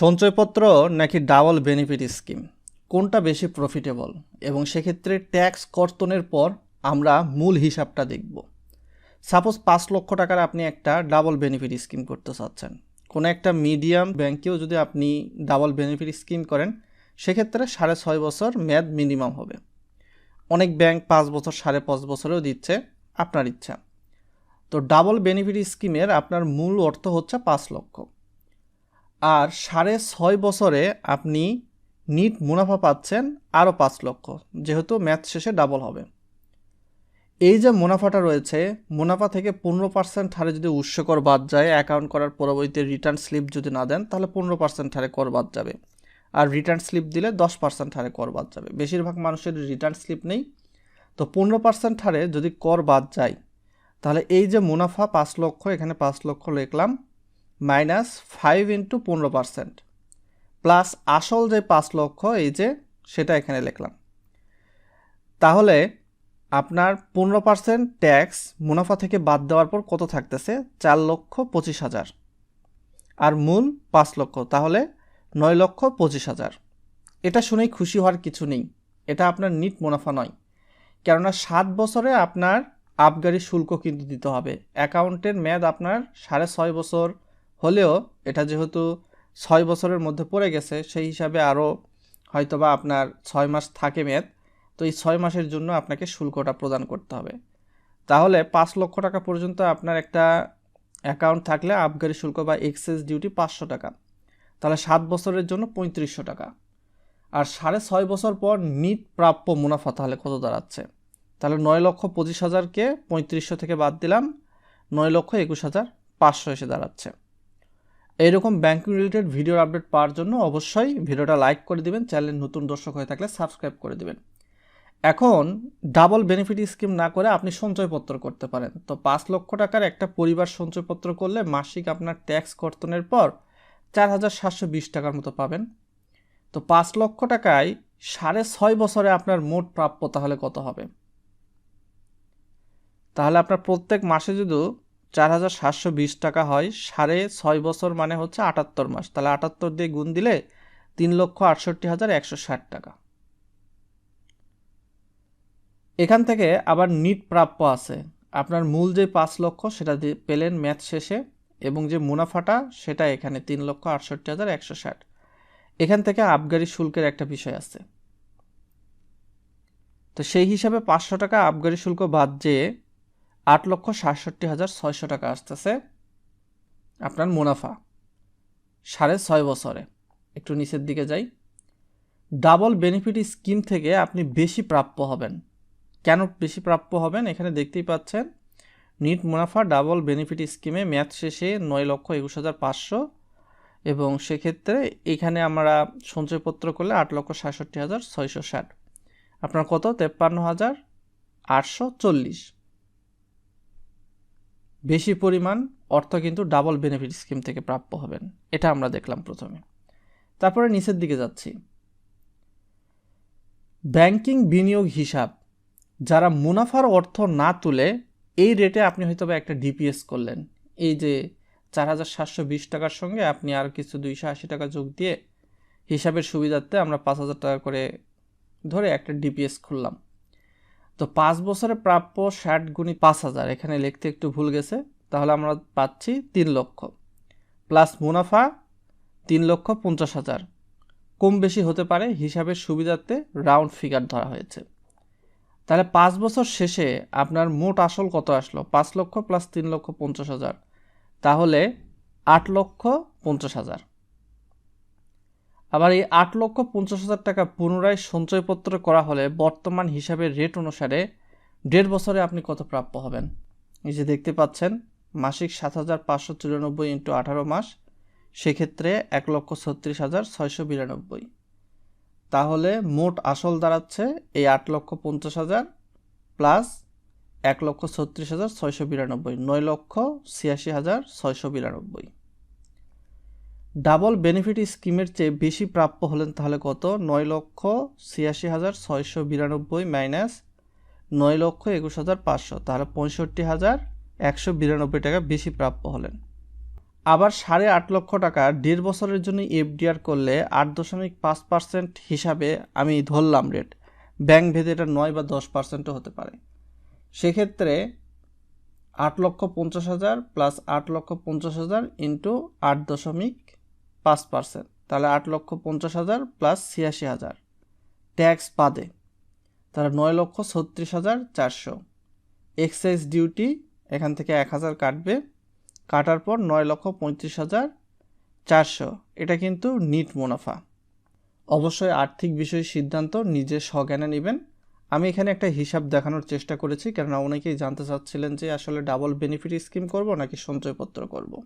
সঞ্চয়পত্র নাকি double benefit scheme? কোনটা বেশি প্রফিটেবল এবং সেক্ষেত্রে ট্যাক্স কর্তনের পর আমরা মূল হিসাবটা দেখব। সাপোজ পাঁচ লক্ষ টাকার আপনি একটা ডাবল বেনিফিট স্কিম করতে চাচ্ছেন। কোনো একটা মিডিয়াম ব্যাংকেও যদি আপনি ডাবল বেনিফিট স্কিম করেন, সেক্ষেত্রে সাড়ে ছয় বছর মেয়াদ মিনিমাম হবে। অনেক ব্যাংক পাঁচ বছর, সাড়ে পাঁচ বছরেও দিচ্ছে আপনার ইচ্ছা। তো ডাবল বেনিফিট স্কিমের আপনার মূল অর্থ হচ্ছে পাঁচ লক্ষ। আর সাড়ে ছয় বছরে আপনি নিট মুনাফা পাচ্ছেন আরও পাঁচ লক্ষ, যেহেতু ম্যাথ শেষে ডাবল হবে। এই যে মুনাফাটা রয়েছে, মুনাফা থেকে পনেরো পার্সেন্ট হারে যদি উৎস কর বাদ যায় অ্যাকাউন্ট করার পরবর্তীতে রিটার্ন স্লিপ যদি না দেন, তাহলে পনেরো পার্সেন্ট হারে কর বাদ যাবে। আর রিটার্ন স্লিপ দিলে দশ পার্সেন্ট হারে কর বাদ যাবে। বেশিরভাগ মানুষের রিটার্ন স্লিপ নেই। তো পনেরো পার্সেন্ট হারে যদি কর বাদ যায়, তাহলে এই যে মুনাফা পাঁচ লক্ষ, এখানে পাঁচ লক্ষ লিখলাম মাইনাস ফাইভ ইন্টু পনেরো পার্সেন্ট। প্লাস আসল যে পাঁচ লক্ষ, এই যে সেটা এখানে লিখলাম। তাহলে আপনার পনেরো পার্সেন্ট ট্যাক্স মুনাফা থেকে বাদ দেওয়ার পর কত থাকতেছে? চার লক্ষ পঁচিশ হাজার। আর মূল পাঁচ লক্ষ, তাহলে নয় লক্ষ পঁচিশ হাজার। এটা শুনেই খুশি হওয়ার কিছু নেই। এটা আপনার নিট মুনাফা নয়। কেননা সাত বছরে আপনার আবগারি শুল্ক কিন্তু দিতে হবে। অ্যাকাউন্টের মেয়াদ আপনার সাড়ে ছয় বছর হলেও এটা যেহেতু ছয় বছরের মধ্যে পড়ে গেছে, সেই হিসাবে আরও হয়তোবা আপনার ছয় মাস থাকে মেয়াদ। তো এই ছয় মাসের জন্য আপনাকে শুল্কটা প্রদান করতে হবে। তাহলে পাঁচ লক্ষ টাকা পর্যন্ত আপনার একটা অ্যাকাউন্ট থাকলে আবগারি শুল্ক বা এক্সেস ডিউটি পাঁচশো টাকা। তাহলে সাত বছরের জন্য পঁয়ত্রিশশো টাকা। আর সাড়ে ছয় বছর পর নিট প্রাপ্য মুনাফা তাহলে কত দাঁড়াচ্ছে? তাহলে নয় লক্ষ পঁচিশ হাজারকে পঁয়ত্রিশশো থেকে বাদ দিলাম, নয় লক্ষ একুশ হাজার পাঁচশো এসে দাঁড়াচ্ছে। এইরকম ব্যাংকিং রিলেটেড ভিডিওর আপডেট পাওয়ার জন্য অবশ্যই ভিডিওটা লাইক করে দিবেন চ্যানেল নতুন দর্শক হয়ে থাকলে সাবস্ক্রাইব করে দিবেন। এখন ডাবল বেনিফিট স্কিম না করে আপনি সঞ্চয়পত্র করতে পারেন। তো পাঁচ লক্ষ টাকার একটা পরিবার সঞ্চয়পত্র করলে মাসিক আপনার ট্যাক্স কর্তনের পর চার হাজার সাতশো বিশ টাকার মতো পাবেন। তো পাঁচ লক্ষ টাকায় সাড়ে ছয় বছরে আপনার মোট প্রাপ্য তাহলে কত হবে? তাহলে আপনার প্রত্যেক মাসে যদি চার হাজার সাতশো বিশ টাকা হয়, সাড়ে ছয় বছর মানে হচ্ছে আটাত্তর মাস। তাহলে আটাত্তর দিয়ে গুণ দিলে তিন লক্ষ আটষট্টি হাজার একশো ষাট টাকা। এখান থেকে আবার নিট প্রাপ্য আছে। আপনার মূল যে পাঁচ লক্ষ, সেটা পেলেন ম্যাথ শেষে, এবং যে মুনাফাটা, সেটা এখানে তিন লক্ষ আটষট্টি হাজার একশো ষাট। এখান থেকে আবগারি শুল্কের একটা বিষয় আছে। তো সেই হিসাবে পাঁচশো টাকা আবগারি শুল্ক বাদ যেয়ে আট লক্ষ সাতষট্টি হাজার ছয়শো টাকা আসতেছে আপনার মুনাফা সাড়ে ছয় বছরে। একটু নিচের দিকে যাই। ডাবল বেনিফিট স্কিম থেকে আপনি বেশি প্রাপ্য হবেন। কেন বেশি প্রাপ্য হবেন? এখানে দেখতেই পাচ্ছেন, নিট মুনাফা ডাবল বেনিফিট স্কিমে ম্যাথ শেষে নয় লক্ষ একুশ হাজার পাঁচশো এবং সেক্ষেত্রে এখানে আমরা সঞ্চয়পত্র করলে আট লক্ষ সাতষট্টি হাজার ছয়শো ষাট। আপনার কত? তেপ্পান্ন হাজার আটশো চল্লিশ। বেশি পরিমাণ অর্থ কিন্তু ডাবল বেনিফিট স্কিম থেকে প্রাপ্য হবেন। এটা আমরা দেখলাম প্রথমে। তারপরে নিচের দিকে যাচ্ছি। ব্যাংকিং বিনিয়োগ হিসাব। যারা মুনাফার অর্থ না তুলে এই রেটে আপনি হয়তো বা একটা ডিপিএস করলেন। এই যে চার হাজার সাতশো বিশ টাকার সঙ্গে আপনি আর কিছু দুইশো আশি টাকা যোগ দিয়ে হিসাবের সুবিধার্থে আমরা পাঁচ হাজার টাকা করে ধরে একটা ডিপিএস খুললাম। তো পাঁচ বছরে প্রাপ্য ষাট গুণি পাঁচ হাজার, এখানে লিখতে একটু ভুল গেছে। তাহলে আমরা পাচ্ছি তিন লক্ষ। প্লাস মুনাফা তিন লক্ষ পঞ্চাশ হাজার। কম বেশি হতে পারে, হিসাবের সুবিধার্থে রাউন্ড ফিগার ধরা হয়েছে। তাহলে পাঁচ বছর শেষে আপনার মোট আসল কত আসলো? পাঁচ লক্ষ প্লাস তিন লক্ষ পঞ্চাশ হাজার। তাহলে আট লক্ষ পঞ্চাশ হাজার। আবার এই আট লক্ষ পঞ্চাশ হাজার টাকা পুনরায় সঞ্চয়পত্র করা হলে বর্তমান হিসাবের রেট অনুসারে দেড় বছরে আপনি কত প্রাপ্য হবেন? এই যে দেখতে পাচ্ছেন, মাসিক সাত হাজার পাঁচশো চুরানব্বই ইন্টু আঠারো মাস, সেক্ষেত্রে এক লক্ষ ছত্রিশ হাজার ছয়শো বিরানব্বই। তাহলে মোট আসল দাঁড়াচ্ছে এই আট লক্ষ পঞ্চাশ হাজার প্লাস এক লক্ষ ছত্রিশ হাজার ছয়শো বিরানব্বই, নয় লক্ষ ছিয়াশি হাজার ছয়শো বিরানব্বই। ডাবল বেনিফিট স্কিমের চেয়ে বেশি প্রাপ্য হলেন তাহলে কত? নয় লক্ষ ছিয়াশি হাজার ছয়শো বিরানব্বই মাইনাস নয় লক্ষ একুশ হাজার পাঁচশো। তাহলে পঁয়ষট্টি হাজার একশো বিরানব্বই টাকা বেশি প্রাপ্য হলেন। আবার সাড়ে আট লক্ষ টাকা দেড় বছরের জন্য এফডিআর করলে আট দশমিক পাঁচ পার্সেন্ট হিসাবে আমি ধরলাম রেট। ব্যাংক ভেদে এটা নয় বা দশ পার্সেন্টও হতে পারে। সেক্ষেত্রে আট লক্ষ পঞ্চাশ হাজার প্লাস আট লক্ষ পঞ্চাশ হাজার ইন্টু আট দশমিক পাঁচ পার্সেন্ট। তাহলে আট লক্ষ পঞ্চাশ হাজার প্লাস ছিয়াশি হাজার। ট্যাক্স বাদে। তাহলে নয় লক্ষ ছত্রিশ হাজার চারশো। এক্সাইজ ডিউটি, এখান থেকে এক হাজার কাটবে। কাটার পর নয় লক্ষ পঁয়ত্রিশ হাজার চারশো। এটা কিন্তু নিট মুনাফা। অবশ্যই আর্থিক বিষয়ে সিদ্ধান্ত নিজে স্বজ্ঞানে নেবেন। আমি এখানে একটা হিসাব দেখানোর চেষ্টা করেছি, কেননা অনেকেই জানতে চাচ্ছিলেন যে আসলে ডাবল বেনিফিট স্কিম করব নাকি সঞ্চয়পত্র করব।